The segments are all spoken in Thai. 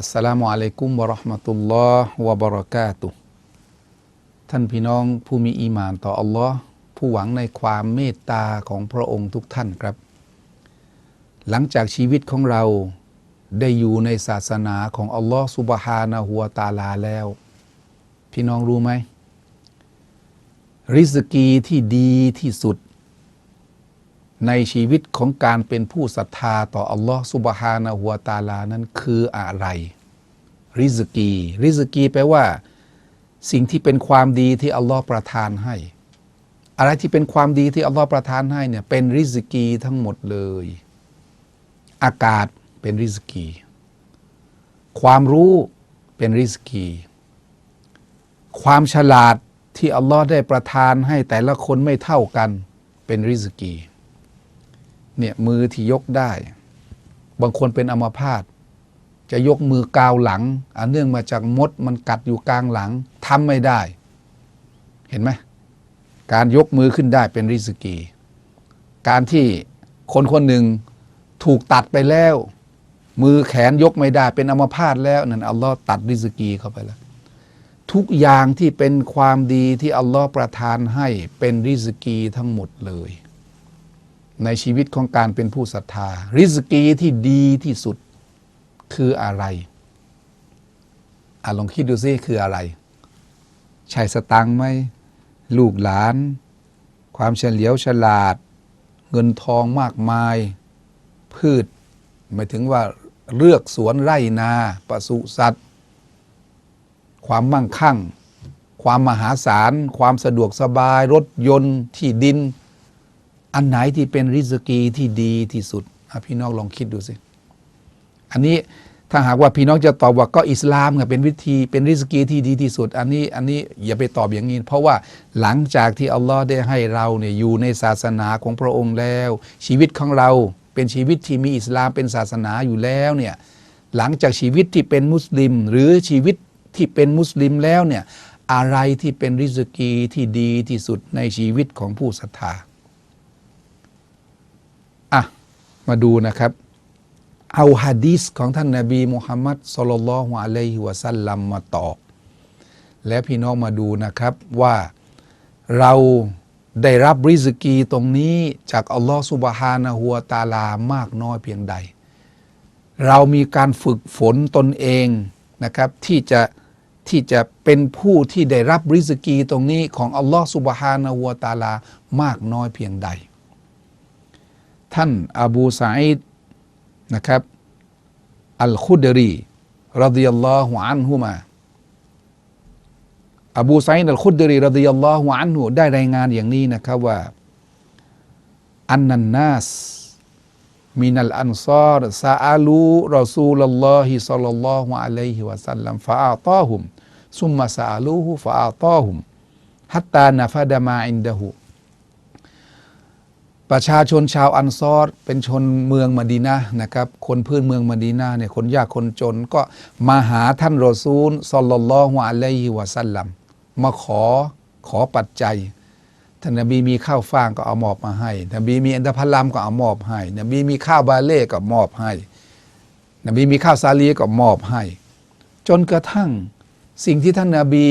อัสสลามุอะลัยกุมวะเราะห์มะตุลลอฮ์วะบะเราะกาตุท่านพี่น้องผู้มีอีหมานต่ออัลลอฮ์ผู้หวังในความเมตตาของพระองค์ทุกท่านครับ หลังจากชีวิตของเราได้อยู่ในศาสนาของอัลลอฮ์ซุบฮานะฮูวตาลาแล้ว พี่น้องรู้ไหมริสกีที่ดีที่สุด ในชีวิตของการเป็นผู้ศรัทธาต่ออัลลอฮ์ซุบฮานะฮูวตาลานั้นคืออะไร ริสกี ริสกีแปลว่า สิ่งที่เป็นความดีที่อัลลอฮ์ประทานให้ อะไรที่เป็นความดีที่อัลลอฮ์ประทานให้เนี่ยเป็นริสกีทั้งหมดเลย อากาศเป็นริสกี ความรู้เป็นริสกี ความฉลาดที่อัลลอฮ์ได้ประทานให้แต่ละคนไม่เท่ากันเป็นริสกี เนี่ยมือที่ยกได้ บางคนเป็นอัมพาตจะยกมือกาวหลังอันเนื่องมาจากมดมันกัดอยู่กลางหลังทำไม่ได้ เห็นไหมการยกมือขึ้นได้เป็นริสกี การที่คนคนหนึ่งถูกตัดไปแล้ว มือแขนยกไม่ได้ เป็นอัมพาตแล้วนั่นอัลลอฮ์ตัดริสกีเข้าไปแล้วทุกอย่างที่เป็นความดีที่อัลลอฮ์ประทานให้เป็นริสกีทั้งหมดเลย ในชีวิตของการเป็นผู้ศรัทธา ริสกีที่ดีที่สุดคืออะไรอะลองคิดดูซิคืออะไร ใช่สตังไหมลูกหลาน ความเฉลียวฉลาด เงินทองมากมาย พืช หมายถึงว่าเลือกสวนไร่นาปศุสัตว์ ความมั่งคั่ง ความมหาศาล ความสะดวกสบาย รถยนต์ที่ดิน อันไหนที่เป็นริสกีที่ดีที่สุดพี่น้องลองคิดดูสิ อันนี้ถ้าหากว่าพี่น้องจะตอบว่าก็อิสลามเป็นวิธีเป็นริสกีที่ดีที่สุด อันนี้อันนี้อย่าไปตอบอย่างนี้เพราะว่าหลังจากที่อัลลอฮ์ได้ให้เราเนี่ยอยู่ในศาสนาของพระองค์แล้ว ชีวิตของเราเป็นชีวิตที่มีอิสลามเป็นศาสนาอยู่แล้วเนี่ยหลังจากชีวิตที่เป็นมุสลิม หรือชีวิตที่เป็นมุสลิมแล้วเนี่ยอะไรที่เป็นริสกีที่ดีที่สุดในชีวิตของผู้ศรัทธาอะ มาดูนะครับ เอาฮะดีษของท่านนาบีมุฮัมมัดสุลลัลฮุอะลัยฮิวะสัลลัมมาตอบ และพี่น้องมาดูนะครับว่าเราได้รับริสกีตรงนี้จากอัลลอฮฺสุบฮานะฮูวตาลามากน้อยเพียงใด เรามีการฝึกฝนตนเองนะครับที่จะที่จะเป็นผู้ที่ได้รับริสกีตรงนี้ของอัลลอฮฺสุบฮานะฮูวตาลามากน้อยเพียงใด ท่านอบูซาอิดนะครับ อัลคุดรีรดิยัลลอฮุอันฮุมาอบูไซน์อัลคุดรีรดิยัลลอฮุอันฮุได้รายงานอย่างนี้นะครับว่า อันนันนัสมินัลอันซาร์ซาอาลูรอซูลลอฮิซัลลัลลอฮุอะลัยฮิวะสัลลัมฟาอาตาฮุมซุมมาซาอาลูฮุฟาอาตาฮุมฮัตตานาฟาดามาอินดะฮุ ประชาชนชาวอันซอรเป็นชนเมืองมดีนะห์นะครับ คนพื้นเมืองมดีนะห์เนี่ยคนยากคนจนก็มาหาท่านรอซูลซอลลัลลอฮุอะลัยฮิวะสัลลัมมาขอขอปัจจัยท่านนบีมีข้าวฟ่างก็เอามอบมาให้ นบีมีอันดาพลัมก็เอามอบให้ นบีมีข้าวบาเล่ก็มอบให้ นบีมีข้าวซาลีก็มอบให้ จนกระทั่งสิ่งที่ท่านนบี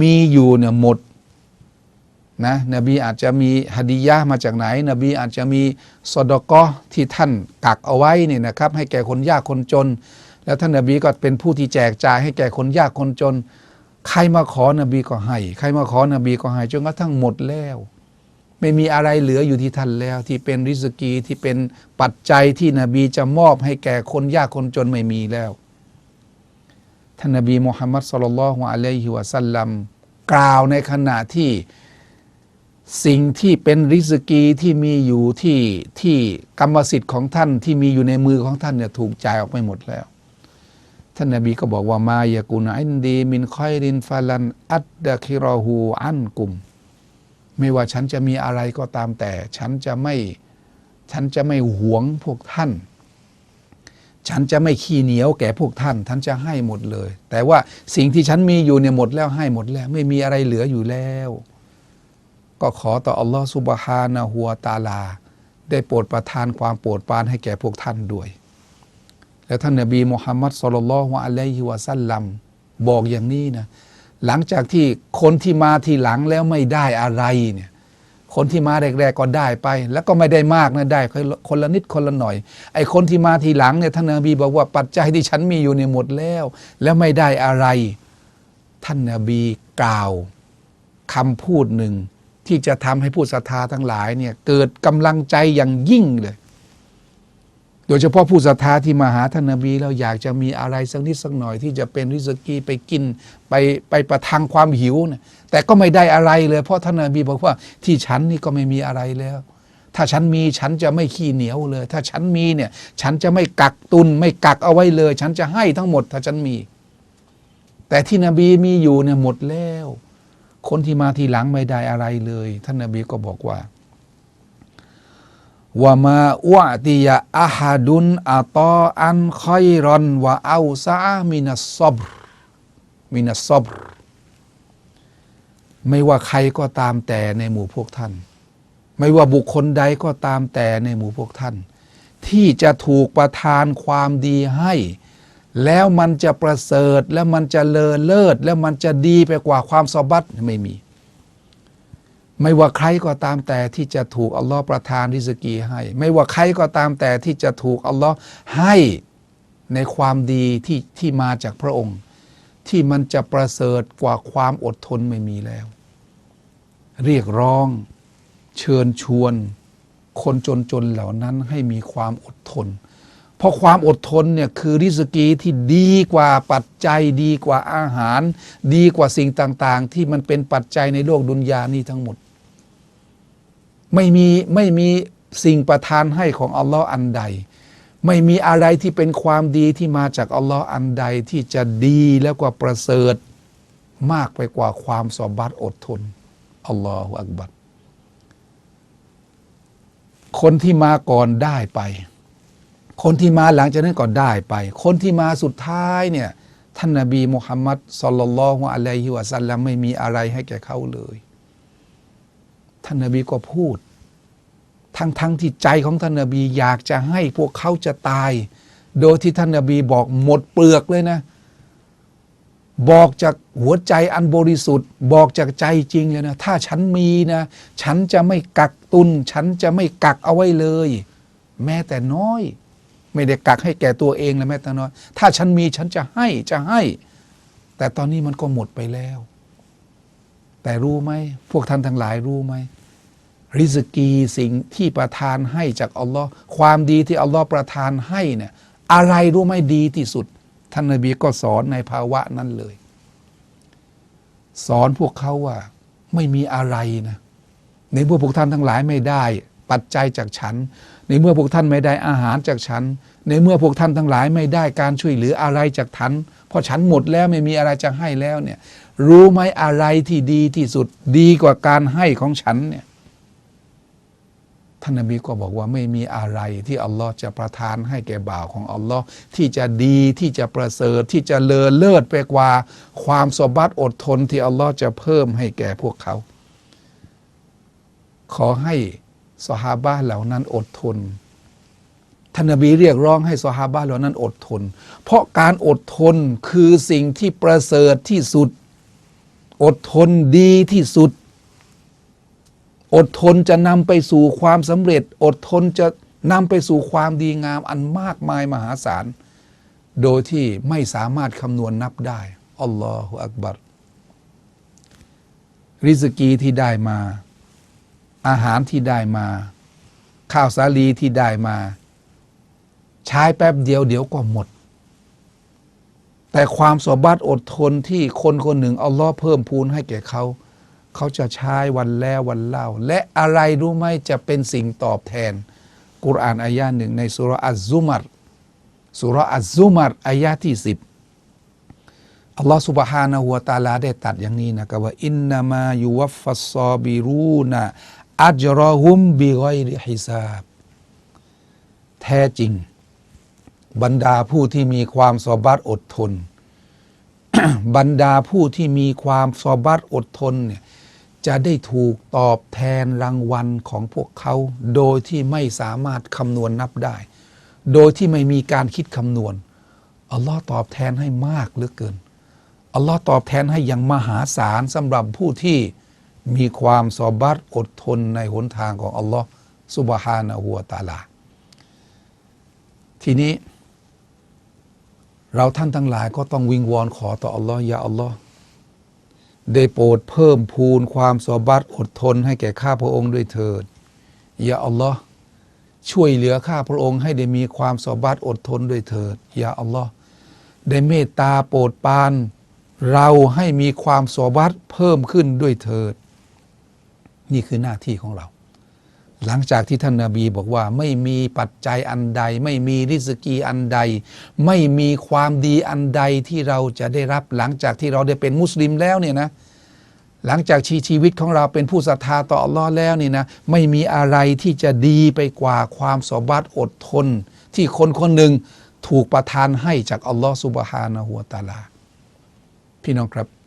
มีอยู่เนี่ยหมด นะนบีอาจจะมีฮดียะมาจากไหน นบีอาจจะมีสอดกอที่ท่านกักเอาไว้เนี่ยนะครับ ให้แก่คนยากคนจน แล้วท่านนบีก็เป็นผู้ที่แจกจ่ายให้แก่คนยากคนจน ใครมาขอนบีก็ให้ ใครมาขอนบีก็ให้จนกระทั่งหมดแล้ว ไม่มีอะไรเหลืออยู่ที่ท่านแล้ว ที่เป็นริสกีที่เป็นปัจจัยที่นบีจะมอบให้แก่คนยากคนจนไม่มีแล้วท่านนบีมุฮัมมัดสุลลัลฮุอะลัยฮิวะสัลลัมกล่าวในขณะที่ สิ่งที่เป็นริสกีที่มีอยู่ที่ที่กรรมสิทธิ์ของท่านที่มีอยู่ในมือของท่านเนี่ยถูกจ่ายออกไปหมดแล้ว ท่านนบีก็บอกว่ามายากุนอินดี มินคอยรินฟาลันอัดดะคิรอฮูอันกุม ไม่ว่าฉันจะมีอะไรก็ตามแต่ ฉันจะไม่ฉันจะไม่หวงพวกท่าน ฉันจะไม่ขี้เหนียวแก่พวกท่านท่านจะให้หมดเลย แต่ว่าสิ่งที่ฉันมีอยู่เนี่ยหมดแล้วให้หมดแล้ว ไม่มีอะไรเหลืออยู่แล้ว ก็ขอต่ออัลลอฮฺสุบฮานะฮัวตาลา ได้โปรดประทานความโปรดปรานให้แก่พวกท่านด้วย แล้วท่านนบีมุฮัมมัดสุลลัลฮุอะลัยฮิวะสัลลัมบอกอย่างนี้นะหลังจากที่คนที่มาทีหลังแล้วไม่ได้อะไรเนี่ยคนที่มาแรกๆก็ได้ไป แล้วก็ไม่ได้มากนะได้คนละนิดคนละหน่อย ไอ้คนที่มาทีหลังเนี่ยท่านนบีบอกว่าปัจจัยที่ฉันมีอยู่เนี่ยหมดแล้ว แล้วไม่ได้อะไร ท่านนบีกล่าวคำพูดหนึ่ง ที่จะทำให้ผู้ศรัทธาทั้งหลายเนี่ยเกิดกำลังใจอย่างยิ่งเลย โดยเฉพาะผู้ศรัทธาที่มาหาท่านนบีแล้วอยากจะมีอะไรสักนิดสักหน่อย ที่จะเป็นริสกีไปกินไปไปประทังความหิวนะแต่ก็ไม่ได้อะไรเลย เพราะท่านนบีบอกว่าที่ฉันนี่ก็ไม่มีอะไรแล้ว ถ้าฉันมีฉันจะไม่ขี้เหนียวเลย ถ้าฉันมีเนี่ยฉันจะไม่กักตุนไม่กักเอาไว้เลย ฉันจะให้ทั้งหมด ถ้าฉันมี แต่ที่นบีมีอยู่เนี่ยหมดแล้ว คนที่มาทีหลังไม่ได้อะไรเลย ท่านนบีก็บอกว่าวะมาอวติยะอาฮาดุนอาตออันคอยรอนวะเอาซามินัสซอบรมินัสซอบรไม่ว่าใครก็ตามแต่ในหมู่พวกท่าน ไม่ว่าบุคคลใดก็ตามแต่ในหมู่พวกท่าน ที่จะถูกประทานความดีให้ แล้วมันจะประเสริฐแล้วมันจะเลอเลิศแล้วมันจะดีไปกว่าความสบัดไม่มี ไม่ว่าใครก็ตามแต่ที่จะถูกอัลลอฮ์ประทานริสกีให้ ไม่ว่าใครก็ตามแต่ที่จะถูกอัลลอฮ์ให้ในความดีที่ที่มาจากพระองค์ ที่มันจะประเสริฐกว่าความอดทนไม่มีแล้ว เรียกร้องเชิญชวน คนจนๆเหล่านั้นให้มีความอดทน เพราะความอดทนเนี่ยคือริสกีที่ดีกว่าปัจจัยดีกว่าอาหาร ดีกว่าสิ่งต่างๆ ที่มันเป็นปัจจัยในโลกดุนยานี่ทั้งหมด ไม่มีไม่มีสิ่งประทานให้ของอัลลอฮ์อันใด ไม่มีอะไรที่เป็นความดีที่มาจากอัลลอฮ์อันใดที่จะดีแล้วก็ประเสริฐมากไปกว่าความสอบัตอดทนอัลลอฮฺอักบัรคนที่มาก่อนได้ไป คนที่มาหลังจากนั้นก็ได้ไป คนที่มาสุดท้ายเนี่ย ท่านนบีมุฮัมมัดสลลัลลอฮุอะลัยฮิวะสัลลัมไม่มีอะไรให้แก่เขาเลย ท่านนบีก็พูด ทั้งทั้งที่ใจของท่านนบีอยากจะให้พวกเขาจะตาย โดยที่ท่านนบีบอกหมดเปลือกเลยนะ บอกจากหัวใจอันบริสุทธิ์ บอกจากใจจริงเลยนะ ถ้าฉันมีนะ ฉันจะไม่กักตุน ฉันจะไม่กักเอาไว้เลย แม้แต่น้อย ไม่ได้กักให้แก่ตัวเองเลยแม้แต่น้อย ถ้าฉันมีฉันจะให้จะให้ แต่ตอนนี้มันก็หมดไปแล้ว แต่รู้ไหมพวกท่านทั้งหลายรู้ไหมริสกีสิ่งที่ประทานให้จากอัลลอฮ์ความดีที่อัลลอฮ์ประทานให้เนี่ยอะไรรู้ไหมดีที่สุด ท่านนบีก็สอนในภาวะนั้นเลย สอนพวกเขาว่า ไม่มีอะไรนะในเมื่อพวกท่านทั้งหลายไม่ได้ ปัจจัยจากฉัน ในเมื่อพวกท่านไม่ได้อาหารจากฉัน ในเมื่อพวกท่านทั้งหลายไม่ได้การช่วยเหลืออะไรจากฉันเพราะฉันหมดแล้วไม่มีอะไรจะให้แล้วเนี่ยรู้ไหมอะไรที่ดีที่สุดดีกว่าการให้ของฉันเนี่ยท่านนบีก็บอกว่าไม่มีอะไรที่อัลลอฮ์จะประทานให้แก่บ่าวของอัลลอฮ์ที่จะดีที่จะประเสริฐที่จะเลอเลิศไปกว่า ความสบัดอดทนที่อัลลอฮ์จะเพิ่มให้แก่พวกเขา ขอให้ สหาบะเหล่านั้นอดทนท่านนบีเรียกร้องให้สหาบะเหล่านั้นอดทน เพราะการอดทนคือสิ่งที่ประเสริฐที่สุด อดทนดีที่สุด อดทนจะนำไปสู่ความสำเร็จ อดทนจะนำไปสู่ความดีงามอันมากมายมหาศาล โดยที่ไม่สามารถคำนวณนับได้อัลลอฮฺอักบัรริสกีที่ได้มา อาหารที่ได้มา ข้าวสาลีที่ได้มา ใช้แป๊บเดียวเดี๋ยวก็หมด แต่ความสบัดอดทนที่คนคนหนึ่งอัลลอฮ์เพิ่มพูนให้แก่เขา เขาจะใช้วันแล้ววันเล่า และอะไรรู้ไหมจะเป็นสิ่งตอบแทน กุรอานอายาหนึ่งในสุรอัซซุมัรสุรอัซซุมัรอายาที่สิบอัลลอฮ์ سبحانه และ تعالى ได้ตัดอย่างนี้นะครับว่า อินนามายุวัฟฟัสซอบิรูนะ อัจรอฮุมบิกอยริฮิซาบ แท้จริง บรรดาผู้ที่มีความสอบัดอดทน บรรดาผู้ที่มีความสอบัดอดทนเนี่ยจะได้ถูกตอบแทนรางวัลของพวกเขา โดยที่ไม่สามารถคำนวณนับได้ โดยที่ไม่มีการคิดคำนวณอัลลอฮ์ตอบแทนให้มากเหลือเกินอัลลอฮ์ตอบแทนให้อย่างมหาศาลสำหรับผู้ที่ มีความสอบัดอดทนในหนทางของอัลลอฮ์สุบฮานะฮูวตาลา ทีนี้ เราท่านทั้งหลายก็ต้องวิงวอนขอต่ออัลลอฮ์ยาอัลลอฮ์ได้โปรดเพิ่มพูนความสอบัดอดทนให้แก่ข้าพระองค์ด้วยเถิดยาอัลลอฮ์ช่วยเหลือข้าพระองค์ให้ได้มีความสอบัดอดทนด้วยเถิดยาอัลลอฮ์ได้เมตตาโปรดปาน เราให้มีความสอบัดเพิ่มขึ้นด้วยเถิด นี่คือหน้าที่ของเรา หลังจากที่ท่านนาบีบอกว่าไม่มีปัจจัยอันใด ไม่มีริสกีอันใด ไม่มีความดีอันใดที่เราจะได้รับหลังจากที่เราได้เป็นมุสลิมแล้วเนี่ยนะหลังจากชีชีวิตของเราเป็นผู้ศรัทธาต่ออัลลอฮ์แล้วนี่นะไม่มีอะไรที่จะดีไปกว่าความสบัดอดทน ที่คนคนหนึ่งถูกประทานให้จากอัลลอฮ์สุบฮานะฮูวตาลา พี่น้องครับ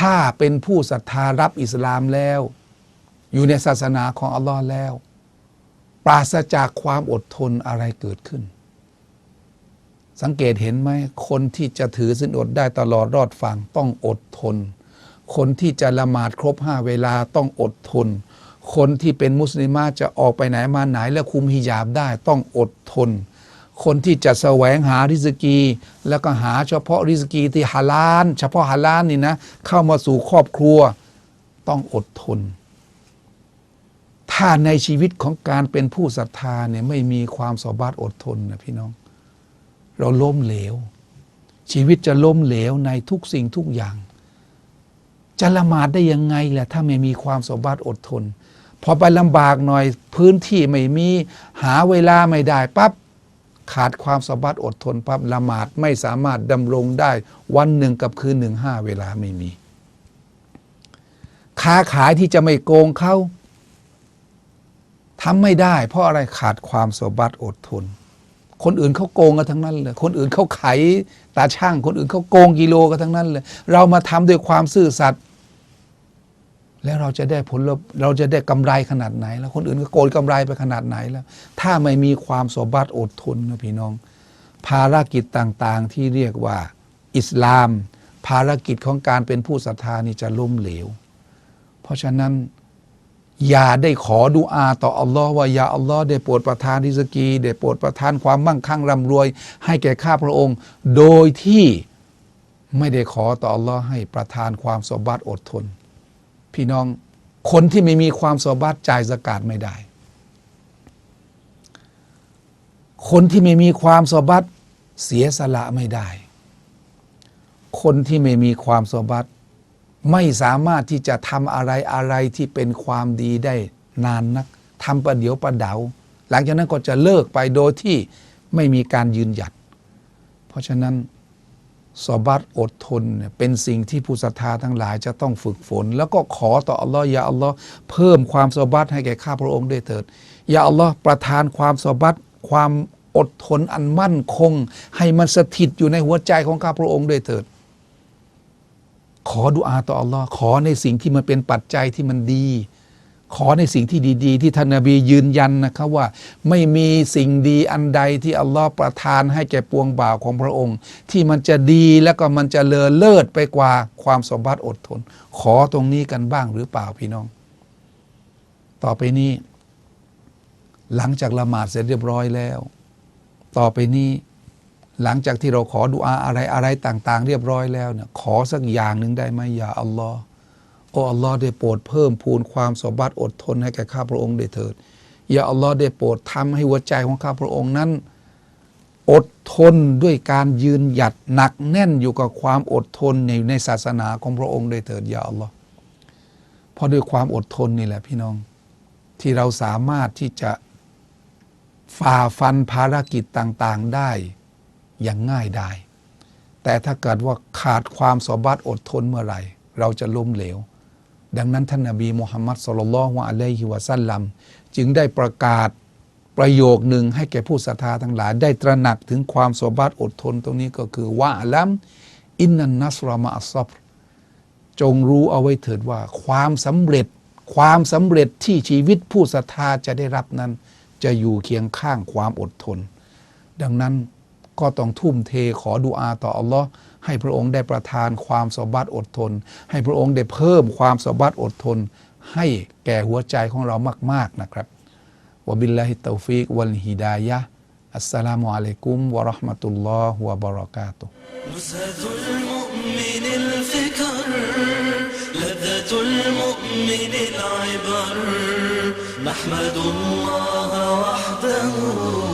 ถ้าเป็นผู้ศรัทธารับอิสลามแล้ว อยู่ในศาสนาของอัลลอฮ์แล้ว ปราศจากความอดทนอะไรเกิดขึ้น สังเกตเห็นไหมคนที่จะถือสินอดได้ตลอดรอดฟังต้องอดทน คนที่จะละหมาดครบห้าเวลาต้องอดทน คนที่เป็นมุสลิมาจะออกไปไหนมาไหนแล้วคุมฮิญาบได้ต้องอดทน คนที่จะแสวงหาริสกี แล้วก็หาเฉพาะริสกีที่ฮาลาลเฉพาะฮาลาลนี่นะเข้ามาสู่ครอบครัวต้องอดทน ถ้าในชีวิตของการเป็นผู้ศรัทธาเนี่ยไม่มีความสอบาดอดทนนะพี่น้อง เราล้มเหลว ชีวิตจะล้มเหลวในทุกสิ่งทุกอย่าง จะละหมาดได้ยังไงแหละถ้าไม่มีความสอบาดอดทน พอไปลำบากหน่อยพื้นที่ไม่มีหาเวลาไม่ได้ปั๊บ ขาดความสบาดอดทนปั๊บละหมาดไม่สามารถดำรงได้วันหนึ่งกับคืนหนึ่งห้าเวลาไม่มี ค้าขายที่จะไม่โกงเขาทำไม่ได้ เพราะอะไรขาดความสบัดอดทน คนอื่นเขาโกงกันทั้งนั้นเลยคนอื่นเขาไขตาช่าง คนอื่นเขาโกงกิโลกันทั้งนั้นเลยเรามาทำด้วยความซื่อสัตย์ แล้วเราจะได้ผลเราจะได้กำไรขนาดไหน แล้วคนอื่นก็โกยกำไรไปขนาดไหนแล้ว ถ้าไม่มีความสบัดอดทนนะพี่น้อง ภารกิจต่างๆที่เรียกว่า อิสลาม ภารกิจของการเป็นผู้ศรัทธานี่จะล้มเหลว เพราะฉะนั้นอย่าได้ขอดุอาต่ออัลลอฮ์ว่าอย่าอัลลอฮ์ได้โปรดประทานริสกีได้โปรดประทานความมั่งคั่งร่ำรวย ให้แก่ข้าพระองค์ โดยที่ไม่ได้ขอต่ออัลลอฮ์ให้ประทานความสบัดอดทน พี่น้องคนที่ไม่มีความสบัดจ่ายสกาดไม่ได้ คนที่ไม่มีความสบัดเสียสละไม่ได้ คนที่ไม่มีความสบัดไม่สามารถที่จะทำอะไรอะไรที่เป็นความดีได้นานนักทำประเดี๋ยวประเดา หลังจากนั้นก็จะเลิกไปโดยที่ไม่มีการยืนหยัด เพราะฉะนั้น สบัตอดทนเนี่ยเป็นสิ่งที่ผู้ศรัทธาทั้งหลายจะต้องฝึกฝน แล้วก็ขอต่ออัลลอฮ์อย่าอัลลอฮ์เพิ่มความสบัตให้แก่ข้าพระองค์ด้วยเถิดอย่าอัลลอฮ์ประทานความสบัตความอดทนอันมั่นคง ให้มันสถิตอยู่ในหัวใจของข้าพระองค์ด้วยเถิด ขอดุอาต่ออัลลอฮ์ขอในสิ่งที่มันเป็นปัจจัยที่มันดี ขอในสิ่งที่ดี ๆ ที่ท่านนบียืนยันนะครับว่า ไม่มีสิ่งดีอันใดที่อัลลอฮ์ประทานให้แก่ปวงบ่าวของพระองค์ ที่มันจะดีแล้วก็มันจะเลอเลิศไปกว่าความสมบัติอดทน ขอตรงนี้กันบ้างหรือเปล่าพี่น้อง ต่อไปนี้ หลังจากละหมาดเสร็จเรียบร้อยแล้ว ต่อไปนี้หลังจากที่เราขอดุอาอะไรอะไรต่าง ๆ เรียบร้อยแล้วเนี่ยขอสักอย่างหนึ่งได้ไหมอย่าอัลลอฮ์ โอ้อัลลอฮ์ได้โปรดเพิ่มพูนความสบัดอดทนให้แก่ข้าพระองค์ได้เถิดอย่าอัลลอฮ์ได้โปรดทำให้หัวใจของข้าพระองค์นั้น อดทนด้วยการยืนหยัดหนักแน่นอยู่กับความอดทนในในศาสนาของพระองค์ได้เถิดอย่าอัลลอฮ์เพราะด้วยความอดทนนี่แหละพี่น้อง ที่เราสามารถที่จะฝ่าฟันภารกิจต่างๆได้อย่างง่ายได้ แต่ถ้าเกิดว่าขาดความสบัดอดทนเมื่อไหร่ เราจะล้มเหลว ดังนั้นท่านนบีมุฮัมมัดสุลลัลฮุอะลัยฮิวะสัลลัมจึงได้ประกาศประโยคหนึ่งให้แก่ผู้ศรัทธาทั้งหลาย ได้ตระหนักถึงความสบัดอดทนตรงนี้ก็คือว่าลัมอินนันนัสรอมาอัสซับจงรู้เอาไว้เถิดว่าความสำเร็จ ความสำเร็จที่ชีวิตผู้ศรัทธาจะได้รับนั้น จะอยู่เคียงข้างความอดทน ดังนั้นก็ต้องทุ่มเทขอดุอาต่ออัลลอฮ์ ให้พระองค์ได้ประทานความสบัดอดทน ให้พระองค์ได้เพิ่มความสบัดอดทน ให้แก่หัวใจของเรามาก ๆนะครับวะบิลลาฮิตตอฟิกวัลฮิดายะห์อัสสลามุอะลัยกุมวะเราะห์มะตุลลอฮ์วะบะเราะกาตุฮ์ نزهة المؤمن الفكر لذة المؤمن العبر نحمد الله وحده